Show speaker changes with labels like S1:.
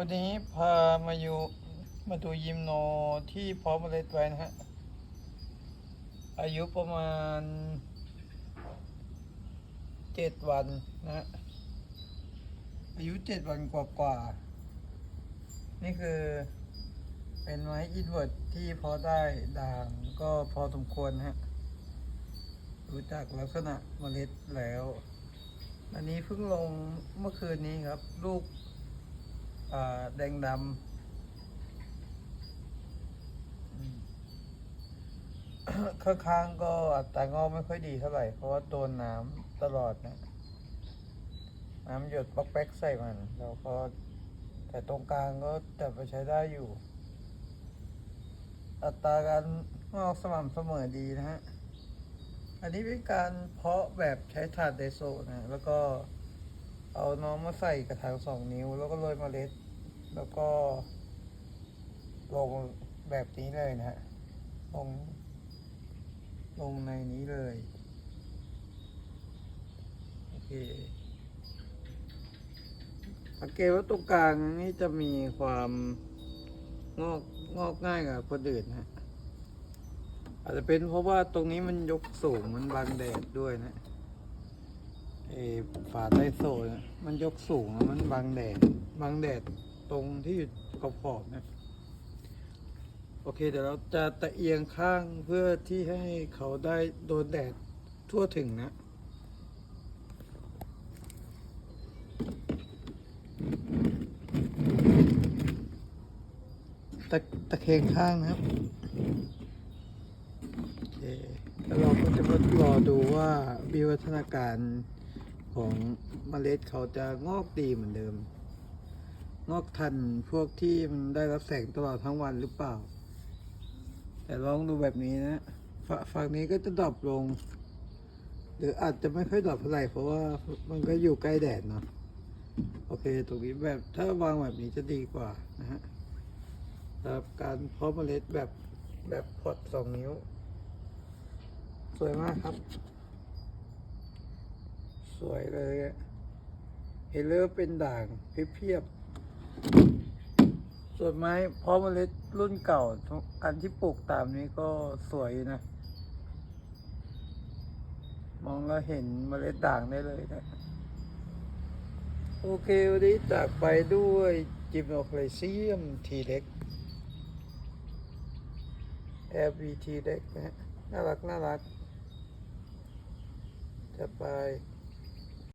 S1: วันนี้พามาอยู่มาดูยิมโนที่เพาะเมล็ดไว้นะฮะ อายุประมาณเจ็ดวันนะ อายุเจ็ดวันกว่าๆนี่คือเป็นไม้อินเวิร์ดที่พาะได้ด่างก็พอสมควรนะฮะ รู้จักลักษณะเมล็ดแล้ว อันนี้เพิ่งลงเมื่อคืนนี้ครับ ลูก แดงดำข้างๆก็อัตรางอกไม่ค่อยดีเท่าไหร่ เพราะว่าโดนน้ำตลอดนะ น้ำหยดป๊อกแป๊กใส่มัน แล้วก็แต่ตรงกลางก็จับไปใช้ได้อยู่ อัตราการงอกสม่ำเสมอดีนะฮะ อันนี้เป็นการเพาะแบบใช้ถาดไดโซนะ แล้วก็ เอาน้องมาใส่กระถางสองนิ้ว แล้วก็โรยเมล็ด แล้วก็ ลงแบบนี้เลยนะฮะลง ลงในนี้เลย โอเคสังเกตว่าตรงกลางนี่จะมีความงอกงอกง่ายกว่าคนอื่นนะฮะอาจจะเป็นเพราะว่าตรงนี้มันยกสูงมันบังแดดด้วยนะ เอฝาใต้โซ่เนี่ยมันยกสูงแล้วมันบังแดดบังแดดตรงที่อยู่ขอบๆนะโอเคเดี๋ยวเราจะตะเอียงข้างเพื่อที่ให้เขาได้โดนแดดทั่วถึงนะตะตะเคงข้างนะครับโอเคแล้วเราก็จะมารอดูว่าวิวัฒนาการ ของเมล็ดเขาจะงอกดีเหมือนเดิม งอกทันพวกที่มันได้รับแสงตลอดทั้งวันหรือเปล่า แต่ลองดูแบบนี้นะฝฝั่งนี้ก็จะดรอปลง หรืออาจจะไม่ค่อยดรอปเท่าไหร่เพราะว่ามันก็อยู่ใกล้แดดเนาะโอเคตรงนี้แบบถ้าวางแบบนี้จะดีกว่านะฮะสำหรับการเพาะเมล็ดแบบแบบพอดสองนิ้ว สวยมากครับ สวยเลยอะเห็นเลยว่าเป็นด่างเพียบๆส่วนไม้พาะเมล็ดรุ่นเก่า อันที่ปลูกตามนี้ก็สวยนะ มองแล้วเห็นเมล็ดด่างได้เลยนะโอเควันนี้จากไปด้วยจิมโนคลเซียมทีเล็ก LVT เล็กนะฮะน่ารัก น่ารัก จะไป